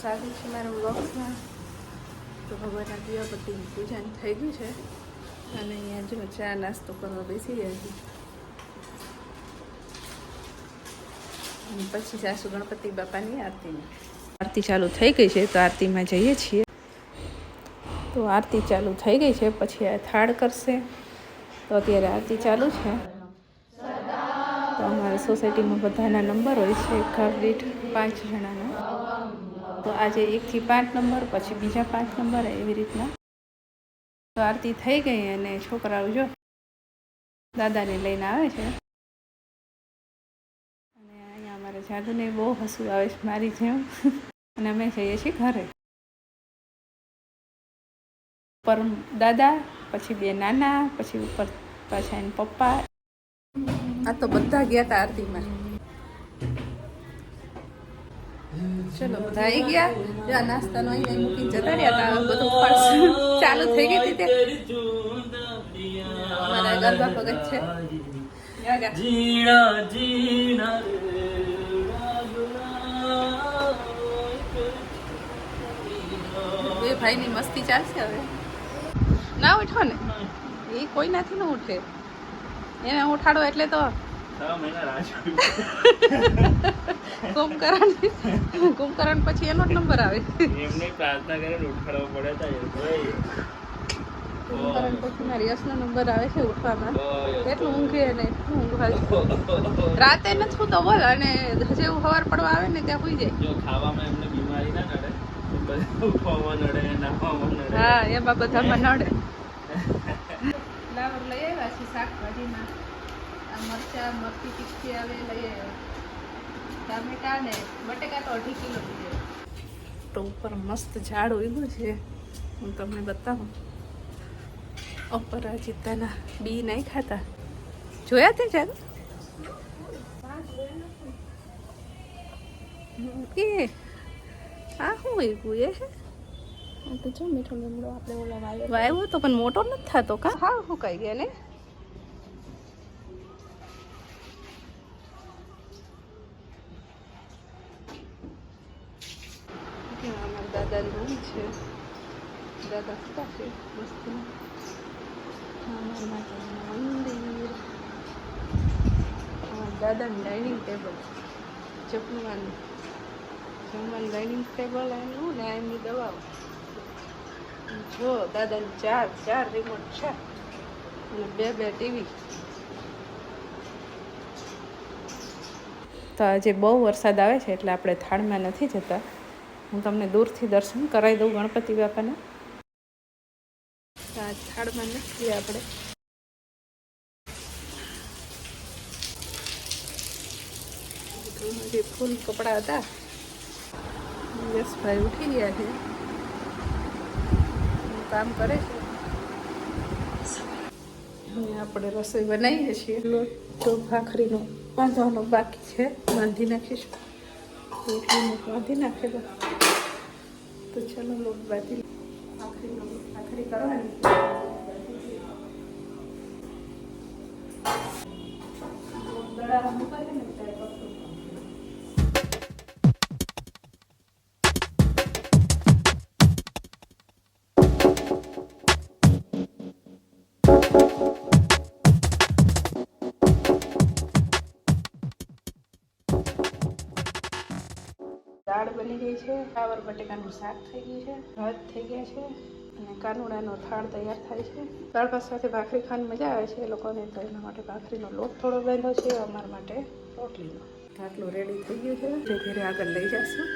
સ્વાગત છે મારા બ્લોગ્સમાં તો ભગવાનના દીવાપતિની પૂજન થઈ ગયું છે. અને અહીંયા જો ચા નાસ્તો કરવા બેસી ગયા છે. પછી જાસુ ગણપતિ બાપાની આરતીની આરતી ચાલુ થઈ ગઈ છે તો આરતીમાં જઈએ છીએ. તો આરતી ચાલુ થઈ ગઈ છે, પછી આ થાળ કરશે. તો અત્યારે આરતી ચાલુ છે. તો અમારા સોસાયટીમાં બધાના નંબર હોય છે ઘર દીઠ પાંચ જણાના. તો આજે એકથી પાંચ નંબર, પછી બીજા પાંચ નંબર એવી રીતના. તો આરતી થઈ ગઈ અને છોકરાઓ જો દાદાને લઈને આવે છે. અને અહીંયા અમારે જાદુને બહુ હસવું આવે છે, મારી જેમ. અને અમે જઈએ છીએ ઘરે. ઉપર દાદા, પછી બે નાના, પછી ઉપર પાછા એના પપ્પા. આ તો બધા ગયા હતા આરતીમાં. ચલો બધા આવી ગયા. જો આ નાસ્તાનો અહીંયા મૂકી જતા રહ્યા હતા. બધું પાછું ચાલુ થઈ ગઈ હતી તે અમારા ગરબા ભગત છે. જીણા જીણા બે ભાઈની મસ્તી ચાલશે હવે. ના ઉઠો ને. એ કોઈ નથી ને ઉઠે. એને ઉઠાડો એટલે તો કુંભકરણ. કુંભકરણ પછી એનો જ નંબર આવે. એમને પ્રાર્થના કરીને ઉઠાડવો પડે તો એ ભાઈ. કુંભકરણ પછી મારી યશનો નંબર આવે છે ઉઠવામાં. એટલું ઊંઘે ને ઊંઘ આવે રાતે નથી સૂતો બોલ અને જેવું સવાર પડવા આવે ને ત્યાં સુઈ જાય. જો ખાવામાં એમને બીમારી ના નડે ઉઠવામાં નડે નાહવામાં નડે. હા એમાં બધામાં નડે. લઈ આવ્યા છે શાકભાજીમાં. આ મરચા મરચી તીખી આવે લઈ આવ્યા ટામેટા ને બટેકા તો અઢી કિલો લઈ તો ઉપર મસ્ત ઝાડ ઉગ્યું છે. હું તમને બતાવું. અપરાજિતાના બી નહીં ખાતા. જોયા તે ઝાડ? એ આ શું ઉગ્યું એ? તો જો મીઠો લીમડો આપણે ઓલા વાયો વાયવો તો પણ મોટો નથી થતો કા? હા હું કહી ગયા ને અમારા દાદાનું રૂમ છે. દાદા સુતા છે, મસ્ત મંદિર. દાદાનું ડાઇનિંગ ટેબલ જમવાનું. જમવાનું ડાઇનિંગ ટેબલ એનું ને એમની દવાઓ. જો, દાદાની ચાર ચાર રિમોટ છે. અને બે બે ટીવી તો આજે બહુ વરસાદ આવે છે, એટલે આપણે થાળમાં નથી જતા. હું તમને દૂરથી દર્શન કરાવી દઉં ગણપતિ બાપાના. થાળમાં નાખીએ આપણે. જે ફૂલ કપડાં હતા, યશભાઈ ઉઠી ગયા છે. કામ કરે છે. આપણે રસોઈ બનાવીએ છીએ. તો ભાખરીનો બાંધવાનો બાકી છે. બાંધી નાખીશું. રોટલીને બાંધી નાખેલો. તો ચલો લોટ બાંધી આખરી ભાખરી કરવાની દાળ બની ગઈ છે, ફ્લાવર બટેકાનું શાક થઈ ગયું છે, ભાત થઈ ગયા છે અને કાનુડાનો થાળ તૈયાર થાય છે. ભાત સાથે ભાખરી ખાવાની મજા આવે છે એ લોકોને, તો એના માટે ભાખરીનો લોટ થોડો બેંધો છે, અમારા માટે રોટલીનો. આટલું રેડી થઈ ગયું છે. ધીરે ધીરે આગળ લઈ જશું.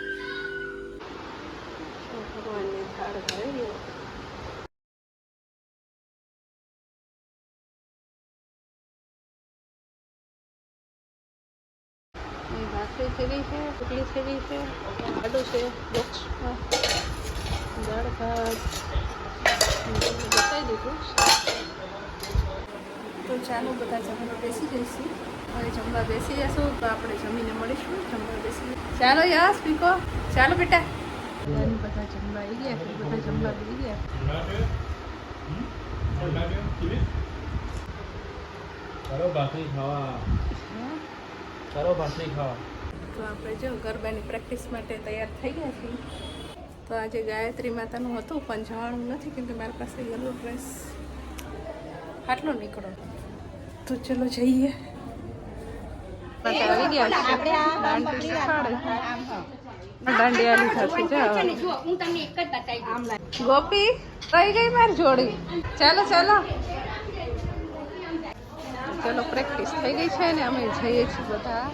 ભગવાનની થાળ ભરાઈ ગયો. ગઈ છે રોટલી થઈ છે આડું છે દાળ ભાત બતાવી દીધું તો ચાલો બધા જમીને બેસી જઈશું હવે જમવા બેસી જશું તો આપણે જમીને મળીશું જમવા બેસી ચાલો યાસ પીકો ચાલો બેટા બધા જમવા આવી ગયા બધા જમવા બેસી ગયા ચાલો ભાખરી ખાવા હા. ચાલો ભાખરી ખાવા તો આપણે જો ગરબાની પ્રેક્ટિસ માટે તૈયાર થઈ ગયા છીએ. તો આજે ગાયત્રી માતાનું હતું પણ જવાનું નથી કેમકે મારી પાસે યલો ડ્રેસ આટલો નીકળો. તો ચલો જઈએ. આવી ગયા છે. દાંડી ગોપી રહી ગઈ મારી જોડી? ચાલો ચાલો. ચલો પ્રેક્ટિસ થઈ ગઈ છે ને અમે જઈએ છીએ બધા.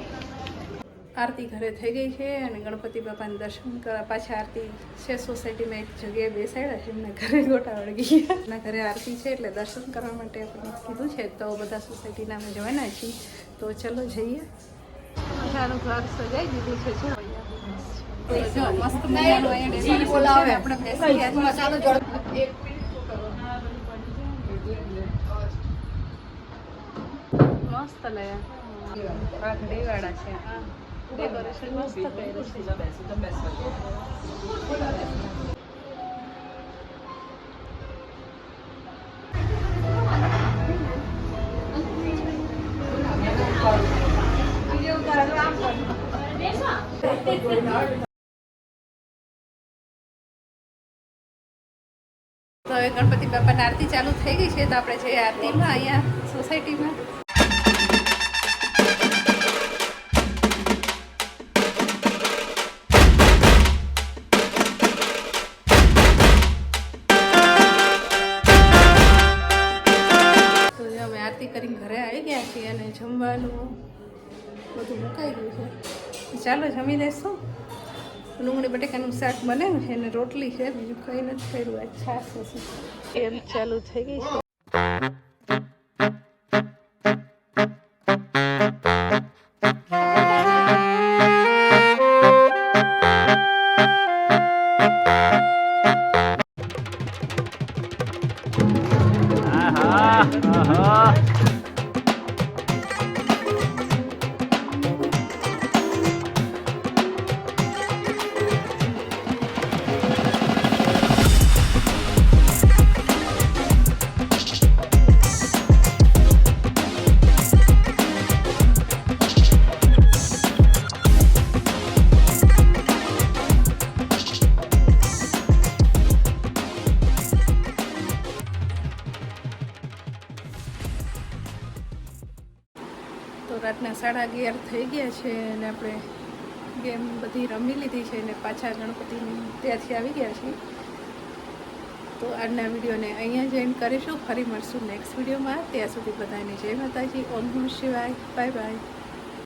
આરતી ઘરે થઈ ગઈ છે અને ગણપતિ બાપાને દર્શન કરવા પાછા આરતી છે સોસાયટીમાં એક જગ્યાએ બેસાડ્યા છે. એમના ઘરે ગોટા વળગી ગયા. એમના ઘરે આરતી છે એટલે દર્શન કરવા માટે આપણે કીધું છે. તો બધા સોસાયટીના અમે જવાના છીએ. તો ચલો જઈએ. બધાનું ઘર સજાઈ દીધું છે. જો. મસ્ત મજાનું અહીંયા. આપણે બેસી. મસ્ત લયા પાઘડી વાળા છે. એ ગણપતિ બાપાની આરતી ચાલુ થઈ ગઈ છે તો આપણે જઈએ આરતીમાં અહીંયા સોસાયટીમાં ચાલો જમી લેશું. ડુંગળી બટેકાનું શાક બને છે અને રોટલી છે. બીજું કંઈ નથી કર્યું. આ છાશ એમ ચાલુ થઈ ગઈ છે. સાડા અગિયાર થઈ ગયા છે અને આપણે ગેમ બધી રમી લીધી છે અને પાછા ગણપતિ ત્યાંથી આવી ગયા છીએ. તો આજના વિડીયોને અહીંયા જઈને કરીશું. ફરી મળશું નેક્સ્ટ વિડીયોમાં. ત્યાં સુધી બધાને જય માતાજી. ઓમ નમઃ શિવાય. Bye bye